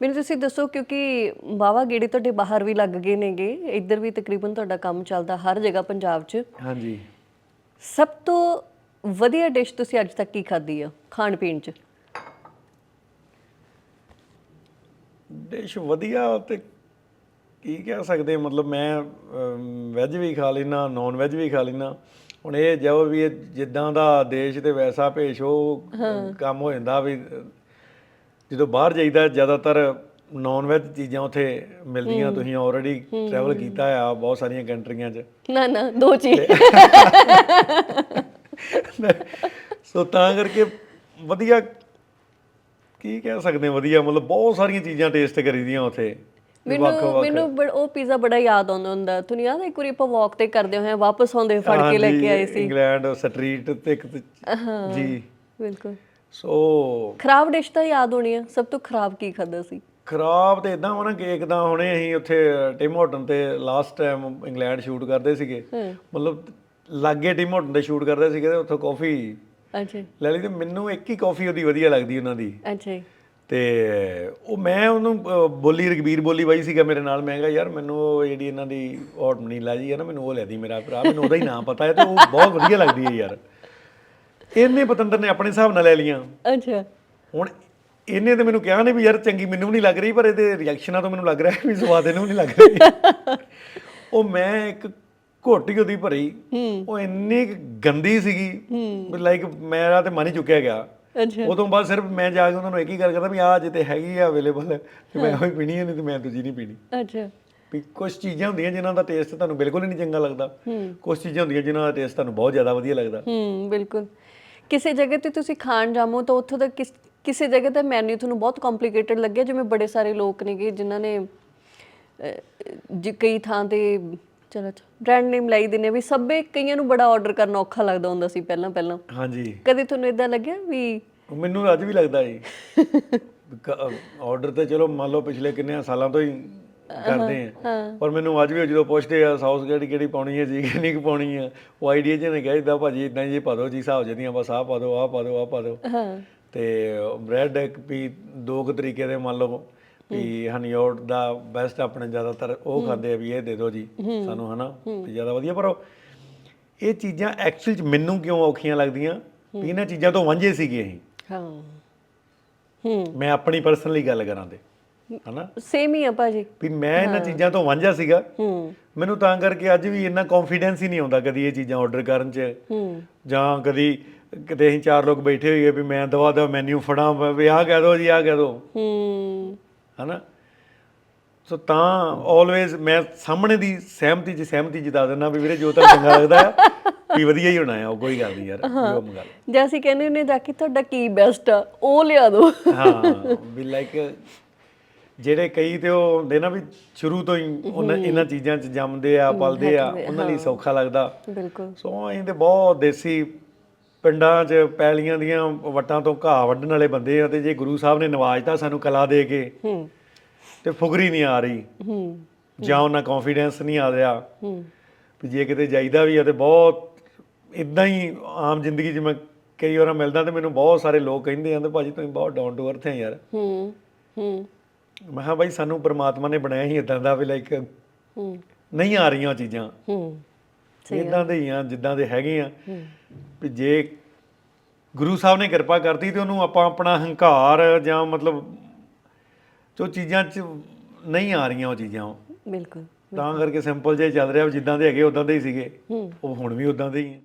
ਮੈਨੂੰ ਤੁਸੀਂ ਦੱਸੋ ਕਿਉਂਕਿ ਬਾਵਾ ਗੇੜੇ ਤੁਹਾਡੇ ਬਾਹਰ ਵੀ ਲੱਗ ਗਏ ਨੇਗੇ। ਇੱਧਰ ਵੀ ਤਕਰੀਬਨ ਤੁਹਾਡਾ ਕੰਮ ਚੱਲਦਾ ਹਰ ਜਗ੍ਹਾ ਪੰਜਾਬ 'ਚ। ਹਾਂਜੀ। ਸਭ ਤੋਂ ਵਧੀਆ ਡਿਸ਼ ਤੁਸੀਂ ਅੱਜ ਤੱਕ ਕੀ ਖਾਧੀ ਆ ਖਾਣ ਪੀਣ 'ਚ? ਡਿਸ਼ ਵਧੀਆ ਤੇ ਕੀ ਕਹਿ ਸਕਦੇ ਹਾਂ, ਮਤਲਬ ਮੈਂ ਵੈਜ ਵੀ ਖਾ ਲੈਣਾ ਨਾਨ ਵੈਜ ਵੀ ਖਾ ਲੈਣਾ ਹੁਣ ਇਹ ਜੋ ਵੀ ਜਿੱਦਾਂ ਦਾ ਦੇਸ਼ ਤੇ ਵੈਸਾ ਭੇਸ਼ ਉਹ ਕੰਮ ਹੋ ਜਾਂਦਾ ਵੀ ਜਦੋਂ ਬਾਹਰ ਜਾਈਦਾ ਜ਼ਿਆਦਾਤਰ ਨਾਨ ਵੈਜ ਚੀਜ਼ਾਂ ਉੱਥੇ ਮਿਲਦੀਆਂ ਤੁਸੀਂ ਆਲਰੇਡੀ ਟਰੈਵਲ ਕੀਤਾ ਆ ਬਹੁਤ ਸਾਰੀਆਂ ਕੰਟਰੀਆਂ 'ਚ। ਨਾ ਨਾ ਦੋ ਚੀਜ਼। ਸੋ ਤਾਂ ਕਰਕੇ ਵਧੀਆ ਕੀ ਕਹਿ ਸਕਦੇ ਹਾਂ, ਵਧੀਆ ਮਤਲਬ ਬਹੁਤ ਸਾਰੀਆਂ ਚੀਜ਼ਾਂ ਟੇਸਟ ਕਰੀਦੀਆਂ ਉੱਥੇ। ਮੈਨੂੰ। ਮੈਨੂੰ ਬੜ- ਉਹ ਪੀਜ਼ਾ ਬੜਾ ਯਾਦ ਆਉਂਦਾ ਹੁੰਦਾ। ਤੁਹਾਨੂੰ ਯਾਦ ਹੈ ਇੱਕ ਵਾਰੀ ਆਪਾਂ ਵਾਕ ਤੇ ਕਰਦੇ ਹੋਏ ਵਾਪਸ ਆਉਂਦੇ ਫੜ ਕੇ ਲੈ ਕੇ ਆਏ ਸੀ। ਇੰਗਲੈਂਡ ਸਟਰੀਟ ਤੇ ਇੱਕ ਜੀ। ਬਿਲਕੁਲ। ਸੋ ਖਰਾਬ ਡਿਸ਼ ਤਾਂ ਯਾਦ ਹੋਣੀ ਆ ਸਭ ਤੋਂ ਖਰਾਬ ਕੀ ਖਾਦਾ ਸੀ? ਖਰਾਬ ਤੇ ਇਦਾਂ ਹੋਣਾ ਕੇਕ ਦਾ ਹੁਣੇ ਅਸੀਂ ਉੱਥੇ ਟਿਮ ਹਾਰਟਨ ਤੇ ਲਾਸਟ ਟਾਈਮ ਇੰਗਲੈਂਡ ਸ਼ੂਟ ਕਰਦੇ ਸੀਗੇ। ਮਤਲਬ ਲਾਗੇ ਟਿਮ ਹਾਰਟਨ ਤੇ ਸ਼ੂਟ ਕਰਦੇ ਸੀਗੇ ਤੇ ਉੱਥੋਂ ਕਾਫੀ ਅੱਛਾ ਲੈ ਲਈ ਤੇ ਮੈਨੂੰ ਇੱਕ ਹੀ ਕਾਫੀ ਉਹਦੀ ਵਧੀਆ ਲੱਗਦੀ ਉਹਨਾਂ ਦੀ। ਅੱਛਾ। ਤੇ ਉਹ ਮੈਂ ਉਹਨੂੰ ਬੋਲੀ ਰਗਬੀਰ ਬੋਲੀ ਬਾਈ ਸੀਗਾ ਮੇਰੇ ਨਾਲ ਮੈਂ ਕਿਹਾ ਯਾਰ ਮੈਨੂੰ ਉਹ ਜਿਹੜੀ ਇਹਨਾਂ ਦੀ ਹੌਟ ਨੀਲਾ ਜੀ ਹੈ ਨਾ ਮੈਨੂੰ ਉਹ ਲੈ ਦੀ ਮੇਰਾ ਭਰਾ ਮੈਨੂੰ ਉਹਦਾ ਹੀ ਨਾਮ ਪਤਾ ਹੈ ਤੇ ਉਹ ਬਹੁਤ ਵਧੀਆ ਲੱਗਦੀ ਹੈ ਯਾਰ। ਇਹਨੇ ਪਤੰਦਰ ਨੇ ਆਪਣੇ ਹਿਸਾਬ ਨਾਲ ਲੈ ਲੀਆਂ ਅੱਛਾ। ਹੁਣ ਇਹਨੇ ਤੇ ਮੈਨੂੰ ਕਿਹਾ ਨਹੀਂ ਵੀ ਯਾਰ ਚੰਗੀ ਮੈਨੂੰ ਵੀ ਨਹੀਂ ਲੱਗ ਰਹੀ ਪਰ ਇਹਦੇ ਰਿਐਕਸ਼ਨਾਂ ਤੋਂ ਮੈਨੂੰ ਲੱਗ ਰਿਹਾ ਵੀ ਸਵਾਦ ਇਹਨੂੰ ਨਹੀਂ ਲੱਗ ਰਹੀ। ਉਹ ਮੈਂ ਇੱਕ ਘੋਟੀ ਉਹਦੀ ਭਰੀ ਉਹ ਇੰਨੀ ਗੰਦੀ ਸੀਗੀ ਲਾਈਕ ਮੇਰਾ ਤੇ ਮਨ ਹੀ ਚੁੱਕਿਆ ਗਿਆ। ਅੱਛਾ। ਉਦੋਂ ਬਾਅਦ ਸਿਰਫ ਮੈਂ ਜਾ ਕੇ ਉਹਨਾਂ ਨੂੰ ਇੱਕ ਹੀ ਗੱਲ ਕਰਦਾ ਵੀ ਆਹ ਜੇ ਤੇ ਹੈਗੀ ਆ ਅਵੇਲੇਬਲ ਤੇ ਮੈਂ ਉਹੀ ਪੀਣੀ ਹੈ ਨਹੀਂ ਤੇ ਮੈਂ ਦੂਜੀ ਨਹੀਂ ਪੀਣੀ। ਅੱਛਾ। ਵੀ ਕੁਝ ਚੀਜ਼ਾਂ ਹੁੰਦੀਆਂ ਜਿਨ੍ਹਾਂ ਦਾ ਟੇਸਟ ਤੁਹਾਨੂੰ ਬਿਲਕੁਲ ਹੀ ਨਹੀਂ ਚੰਗਾ ਲੱਗਦਾ। ਕੁਝ ਚੀਜ਼ਾਂ ਹੁੰਦੀਆਂ ਜਿਨ੍ਹਾਂ ਦਾ ਟੇਸਟ ਤੁਹਾਨੂੰ ਬਹੁਤ ਜ਼ਿਆਦਾ ਵਧੀਆ ਲੱਗਦਾ। ਹੂੰ ਬਿਲਕੁਲ। ਕਿਸੇ ਜਗ੍ਹਾ ਤੇ ਤੁਸੀਂ ਖਾਣ ਜਾਮੋ ਤਾਂ ਉੱਥੋਂ ਦਾ ਕਿਸ ਕਿਸੇ ਜਗ੍ਹਾ ਦਾ ਮੈਨੂ ਤੁਹਾਨੂੰ ਬਹੁਤ ਕੰਪਲਿਕੇਟਡ ਲੱਗਿਆ ਜਿਵੇਂ ਬੜੇ ਸਾਰੇ ਲੋਕ ਨੇਗੇ ਜਿਨ੍ਹਾਂ ਨੇ ਜੀ ਕਈ ਥਾਂ ਤੇ ਚਲੋ ਬ੍ਰਾਂਡ ਨੇਮ ਲਾਈ ਦਿੰਨੇ ਵੀ ਸਭੇ ਕਈਆਂ ਨੂੰ ਬੜਾ ਆਰਡਰ ਕਰਨਾ ਔਖਾ ਲੱਗਦਾ ਹੁੰਦਾ ਸੀ ਪਹਿਲਾਂ ਪਹਿਲਾਂ। ਹਾਂਜੀ। ਕਦੇ ਤੁਹਾਨੂੰ ਇਦਾਂ ਲੱਗਿਆ ਵੀ ਮੈਨੂੰ ਅੱਜ ਵੀ ਲੱਗਦਾ ਜੀ ਆਰਡਰ ਤੇ ਚਲੋ ਮੰਨ ਲਓ ਪਿਛਲੇ ਕਿੰਨੇ ਸਾਲਾਂ ਤੋਂ ਹੀ ਕਰਦੇ ਆ। ਪਰ ਮੈਨੂੰ ਅੱਜ ਵੀ ਜਦੋਂ ਪੁੱਛਦੇ ਆ ਸੌਸ ਕਿਹੜੀ ਕਿਹੜੀ ਪਾਉਣੀ ਹੈ ਜੀ ਕਿੰਨੀ ਕੁ ਪਾਉਣੀ ਆ? ਉਹ ਆਈਡੀਆ ਚ ਨੇ ਕਹਿੰਦਾ ਭਾਜੀ ਇਦਾਂ ਜੀ ਪਾ ਦਿਓ ਜੀ ਹਿਸਾਬ ਜਦੀਆਂ ਬਸ ਆਹ ਪਾ ਦਿਓ ਆਹ ਪਾ ਦਿਓ ਆਹ ਪਾ ਦਿਓ। ਹਾਂ। ਤੇ ਬ੍ਰੈਡ ਇੱਕ ਵੀ ਦੋ ਕੁ ਤਰੀਕੇ ਦੇ ਮੰਨ ਲਓ ਵੀ ਹਨੀਓਟ ਦਾ ਬੈਸਟ ਆਪਣੇ ਜ਼ਿਆਦਾਤਰ ਉਹ ਖਾਂਦੇ ਆ ਵੀ ਇਹ ਦੇ ਦਿਓ ਜੀ ਸਾਨੂੰ ਹਨਾ ਤੇ ਜ਼ਿਆਦਾ ਵਧੀਆ। ਪਰ ਇਹ ਚੀਜ਼ਾਂ ਐਕਚੁਅਲ ਚ ਮੈਨੂੰ ਕਿਉਂ ਔਖੀਆਂ ਲੱਗਦੀਆਂ? ਵੀ ਇਹਨਾਂ ਚੀਜ਼ਾਂ ਤੋਂ ਵਾਂਝੇ ਸੀਗੇ ਅਸੀਂ। ਹਾਂ। ਹੂੰ। ਮੈਂ ਆਪਣੀ ਪਰਸਨਲੀ ਗੱਲ ਕਰਾਂ ਤੇ। ਹਨਾ? ਸੇਮ ਹੀ ਆ ਭਾਜੀ। ਵੀ ਮੈਂ ਇਹਨਾਂ ਚੀਜ਼ਾਂ ਤੋਂ ਵਾਂਝਾ ਸੀਗਾ। ਹੂੰ। ਮੈਨੂੰ ਤਾਂ ਕਰਕੇ ਅੱਜ ਵੀ ਇੰਨਾ ਕੌਨਫੀਡੈਂਸ ਹੀ ਨਹੀਂ ਆਉਂਦਾ ਕਦੀ ਇਹ ਚੀਜ਼ਾਂ ਆਰਡਰ ਕਰਨ 'ਚ। ਹੂੰ। ਜਾਂ ਕਦੀ ਕਿਤੇ ਅਸੀਂ ਚਾਰ ਲੋਕ ਬੈਠੇ ਹੋਈਏ ਵੀ ਮੈਂ ਦਵਾ ਦਵਾ ਮੈਨੂ ਫੜਾਂ ਵੀ ਆਹ ਕਹਿ ਦੋ ਜੀ ਆਹ ਕਹਿ ਦੋ। ਹੂੰ। ਹਨਾ? ਸੋ ਤਾਂ ਆਲਵੇਜ਼ ਮੈਂ ਸਾਹਮਣੇ ਦੀ ਸਹਿਮਤੀ 'ਚ ਸਹਿਮਤੀ ਜਤਾ ਦਿੰਦਾ ਵੀ ਵੀਰੇ ਜੋ ਤਾਂ ਚੰਗਾ ਲੱਗਦਾ ਵੀ ਵਧੀਆ ਹੀ ਹੋਣਾ ਆ ਉਹ ਕੋਈ ਗੱਲ ਨਹੀਂ ਯਾਰ ਜੋ ਮੰਗਾ ਲਓ। ਜੇ ਅਸੀਂ ਕਹਿੰਦੇ ਨੇ ਜਾ ਕੇ ਤੁਹਾਡਾ ਕੀ ਬੈਸਟ ਆ ਉਹ ਲਿਆ ਦਿਓ ਹਾਂ ਵੀ ਲਾਈਕ ਜਿਹੜੇ ਕਈ ਤੇ ਉਹ ਹੁੰਦੇ ਨਾ ਵੀ ਸ਼ੁਰੂ ਤੋਂ ਹੀ ਉਹਨਾਂ ਇਹਨਾਂ ਚੀਜ਼ਾਂ 'ਚ ਜੰਮਦੇ ਆ ਪਲਦੇ ਆ ਉਹਨਾਂ ਲਈ ਸੌਖਾ ਲੱਗਦਾ। ਬਿਲਕੁਲ। ਸੋ ਅਸੀਂ ਤੇ ਬਹੁਤ ਦੇਸੀ ਪਿੰਡਾਂ 'ਚ ਪੈਲੀਆਂ ਦੀਆਂ ਵਟਾਂ ਤੋਂ ਘਾਹ ਵੱਢਣ ਵਾਲੇ ਬੰਦੇ ਆ ਤੇ ਜੇ ਗੁਰੂ ਸਾਹਿਬ ਨੇ ਨਵਾਜਤਾ ਸਾਨੂੰ ਕਲਾ ਦੇ ਕੇ ਹੂੰ। ਤੇ ਫੁਗਰੀ ਨਹੀਂ ਆ ਰਹੀ। ਹੂੰ। ਜਾਂ ਉਹਨਾਂ ਕੌਨਫੀਡੈਂਸ ਨਹੀਂ ਆ ਰਿਹਾ। ਹੂੰ। ਵੀ ਜੇ ਕਿਤੇ ਜਾਈਦਾ ਵੀ ਆ ਤੇ ਬਹੁਤ ਇਦਾਂ ਹੀ ਆਮ ਜ਼ਿੰਦਗੀ 'ਚ ਮੈਂ ਕਈ ਵਾਰ ਮਿਲਦਾ ਤੇ ਮੈਨੂੰ ਬਹੁਤ ਸਾਰੇ ਲੋਕ ਕਹਿੰਦੇ ਆ ਤੇ ਭਾਜੀ ਤੁਸੀਂ ਬਹੁਤ ਡਾਊਨ ਟੂ ਅਰਥ ਹੈ ਯਾਰ। ਹੂੰ ਹੂੰ। ਮੈਂ ਕਿਹਾ ਬਾਈ ਸਾਨੂੰ ਪ੍ਰਮਾਤਮਾ ਨੇ ਬਣਾਇਆ ਹੀ ਇਦਾਂ ਦਾ ਵੀ ਲਾਈਕ ਹੂੰ। ਨਹੀਂ ਆ ਰਹੀਆਂ ਚੀਜ਼ਾਂ। ਹੂੰ। ਇਦਾਂ ਦੇ ਹੀ ਆ ਜਿੱਦਾਂ ਦੇ ਹੈਗੇ ਆ। ਵੀ ਜੇ ਗੁਰੂ ਸਾਹਿਬ ਨੇ ਕਿਰਪਾ ਕਰਤੀ ਤੇ ਉਹਨੂੰ ਆਪਾਂ ਆਪਣਾ ਹੰਕਾਰ ਜਾਂ ਮਤਲਬ ਜੋ ਚੀਜ਼ਾਂ 'ਚ ਨਹੀਂ ਆ ਰਹੀਆਂ ਉਹ ਚੀਜ਼ਾਂ। ਬਿਲਕੁਲ ਤਾਂ ਕਰਕੇ ਸਿੰਪਲ ਜੇ ਚੱਲ ਰਿਹਾ ਜਿੱਦਾਂ ਦੇ ਹੈਗੇ ਉਦਾਂ ਦੇ ਹੀ ਸੀਗੇ। ਉਹ ਹੁਣ ਵੀ ਉਦਾਂ ਦੇ ਹੀ ਆ।